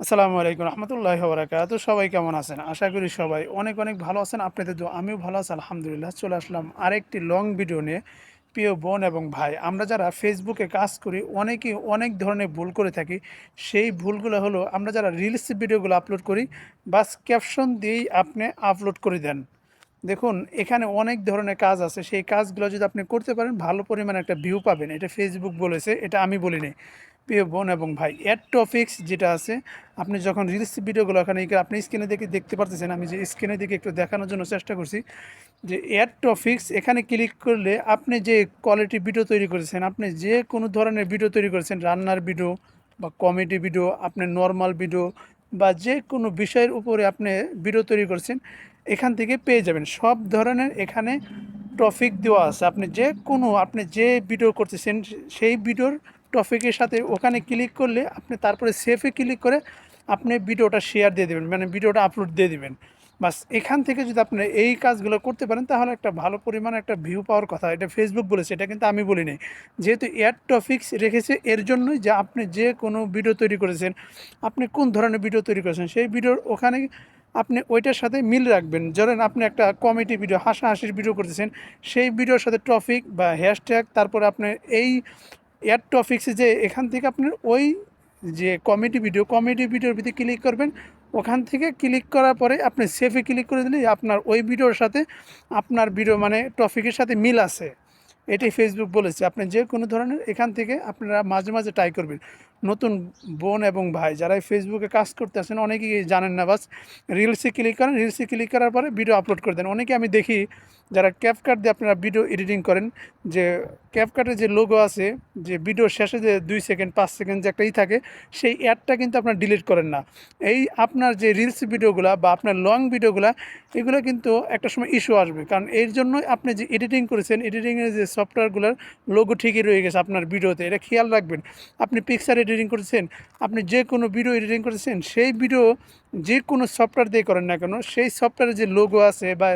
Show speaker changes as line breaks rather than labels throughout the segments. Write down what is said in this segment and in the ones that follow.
আসসালামু আলাইকুম রহমতুল্লাহ বরাকাত সবাই কেমন আছেন? আশা করি সবাই অনেক অনেক ভালো আছেন। আপনাদের তো আমিও ভালো আছি, আলহামদুলিল্লাহ। চলে আসলাম আরেকটি লং ভিডিও নিয়ে। প্রিয় বোন এবং ভাই, আমরা যারা ফেসবুকে কাজ করি, অনেকেই অনেক ধরনের ভুল করে থাকি। সেই ভুলগুলো হলো, আমরা যারা রিলস ভিডিওগুলো আপলোড করি, বাস ক্যাপশন দিয়েই আপনি আপলোড করে দেন। দেখুন, এখানে অনেক ধরনের কাজ আছে। সেই কাজগুলো যদি আপনি করতে পারেন, ভালো পরিমাণে একটা ভিউ পাবেন। এটা ফেসবুক বলেছে, এটা আমি বলিনি। প্রিয় বোন এবং ভাই অ্যাড টপিক্স যেটা আছে, আপনি যখন রিলস ভিডিওগুলো এখানে আপনি স্ক্রিনে দেখে দেখতে পারতেছেন, আমি যে স্ক্রিনে দিকে একটু দেখানোর জন্য চেষ্টা করছি, যে অ্যাড টপিক্স এখানে ক্লিক করলে আপনি যে কোয়ালিটি ভিডিও তৈরি করেছেন, আপনি যে কোনো ধরনের ভিডিও তৈরি করেছেন, রান্নার ভিডিও বা কমেডি ভিডিও আপনি নর্মাল ভিডিও বা যে কোনো বিষয়ের উপরে আপনি ভিডিও তৈরি করছেন, এখান থেকে পেয়ে যাবেন। সব ধরনের এখানে টপিক দেওয়া আছে। আপনি যে কোনো, আপনি যে ভিডিও করতেছেন সেই ভিডিওর টপিকের সাথে ওখানে ক্লিক করলে আপনি তারপরে সেফে ক্লিক করে আপনি ভিডিওটা শেয়ার দিয়ে দেবেন মানে ভিডিওটা আপলোড দিয়ে দিবেন। বাস এখান থেকে যদি আপনি এই কাজগুলো করতে পারেন, তাহলে একটা ভালো পরিমাণে একটা ভিউ পাওয়ার কথা। এটা ফেসবুক বলেছে, এটা কিন্তু আমি বলিনি। যেহেতু এয়ার টপিক্স রেখেছে, এর জন্যই যে আপনি যে কোনো ভিডিও তৈরি করেছেন, আপনি কোন ধরনের ভিডিও তৈরি করেছেন, সেই ভিডিওর ওখানে আপনি ওইটার সাথে মিল রাখবেন। ধরেন আপনি একটা কমেডি ভিডিও হাসাহাসির ভিডিও করতেছেন, সেই ভিডিওর সাথে টপিক বা হ্যাশট্যাগ তারপরে আপনার এই এয়ার টপিক্সে যে এখান থেকে আপনার ওই যে কমেডি ভিডিও কমেডি ভিডিওর ভিতরে ক্লিক করবেন। ওখান থেকে ক্লিক করার পরে আপনি সেফে ক্লিক করে দিলে আপনার ওই ভিডিওর সাথে আপনার ভিডিও মানে টপিকের সাথে মিল আছে। এটি ফেসবুক বলেছে। আপনি যে কোনো ধরনের এখান থেকে আপনারা মাঝে মাঝে ট্রাই করবেন। নতুন বোন এবং ভাই যারা ফেসবুকে কাজ করতে আসেন, অনেকেই জানেন না, বাস রিলসে ক্লিক করেন রিলসে ক্লিক করার পরে ভিডিও আপলোড করে দেন। অনেকে আমি দেখি যারা ক্যাপকাট দিয়ে আপনারা ভিডিও এডিটিং করেন, যে ক্যাপকাটের যে লোগো আছে, যে ভিডিও শেষে যে দুই সেকেন্ড পাঁচ সেকেন্ড যে একটা ই থাকে, সেই অ্যাডটা কিন্তু আপনার ডিলিট করেন না। এই আপনার যে রিলস ভিডিওগুলো বা আপনার লং ভিডিওগুলো এগুলো কিন্তু একটা সময় ইস্যু আসবে। কারণ এর জন্যই আপনি যে এডিটিং করেছেন এডিটিংয়ের যে সফটওয়্যারগুলোর লোগো ঠিকই রয়ে গেছে আপনার ভিডিওতে এটা খেয়াল রাখবেন। আপনি পিকচার এডিটিং করেছেন আপনি যে কোনো ভিডিও এডিটিং করেছেন সেই ভিডিও যে কোনো সফটওয়্যার দিয়ে করেন না কেন, সেই সফটওয়্যারের যে লোগো আছে বা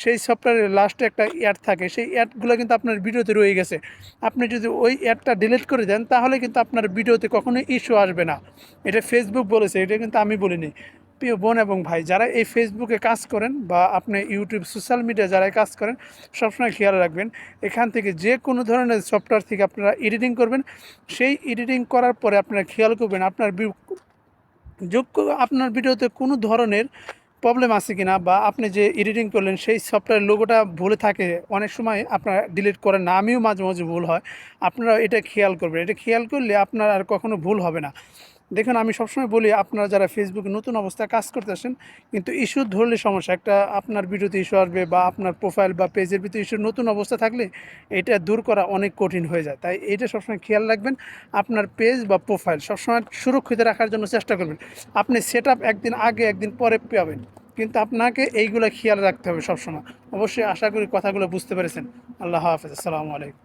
সেই সফটওয়্যারের লাস্টে একটা অ্যাড থাকে, সেই অ্যাডগুলো কিন্তু আপনার ভিডিওতে রয়ে গেছে। আপনি যদি ওই অ্যাডটা ডিলিট করে দেন, তাহলে কিন্তু আপনার ভিডিওতে কখনোই ইস্যু আসবে না। এটা ফেসবুক বলেছে, এটা কিন্তু আমি বলিনি। প্রিয় বোন এবং ভাই, যারা এই ফেসবুকে কাজ করেন বা আপনি ইউটিউব সোশ্যাল মিডিয়া যারা কাজ করেন, সবসময় খেয়াল রাখবেন, এখান থেকে যে কোনো ধরনের সফটওয়্যার থেকে আপনারা এডিটিং করবেন, সেই এডিটিং করার পরে আপনারা খেয়াল করবেন আপনার যোগ আপনার ভিডিওতে কোনো ধরনের প্রবলেম আছে কি না বা আপনি যে এডিটিং করলেন, সেই সফটওয়্যার লোগোটা ভুলে থাকে, অনেক সময় আপনারা ডিলিট করেন না, আমিও মাঝে মাঝে ভুল হয় আপনারা এটা খেয়াল করবেন, এটা খেয়াল করলে আপনার আর কখনো ভুল হবে না। দেখুন, আমি সবসময় বলি, আপনারা যারা ফেসবুকে নতুন অবস্থায় কাজ করতে আসেন, কিন্তু ইস্যু ধরলে সমস্যা। একটা আপনার ভিডিওতে ইস্যু আসবে বা আপনার প্রোফাইল বা পেজের ভিতরে ইস্যু নতুন অবস্থা থাকলে এটা দূর করা অনেক কঠিন হয়ে যায়। তাই এটা সবসময় খেয়াল রাখবেন, আপনার পেজ বা প্রোফাইল সবসময় সুরক্ষিত রাখার জন্য চেষ্টা করবেন। আপনি সেট একদিন আগে, একদিন পরে পাবেন, কিন্তু আপনাকে এইগুলো খেয়াল রাখতে হবে সবসময়। অবশ্যই আশা করি কথাগুলো বুঝতে পেরেছেন। আল্লাহ হাফেজ, আসসালামু আলাইকুম।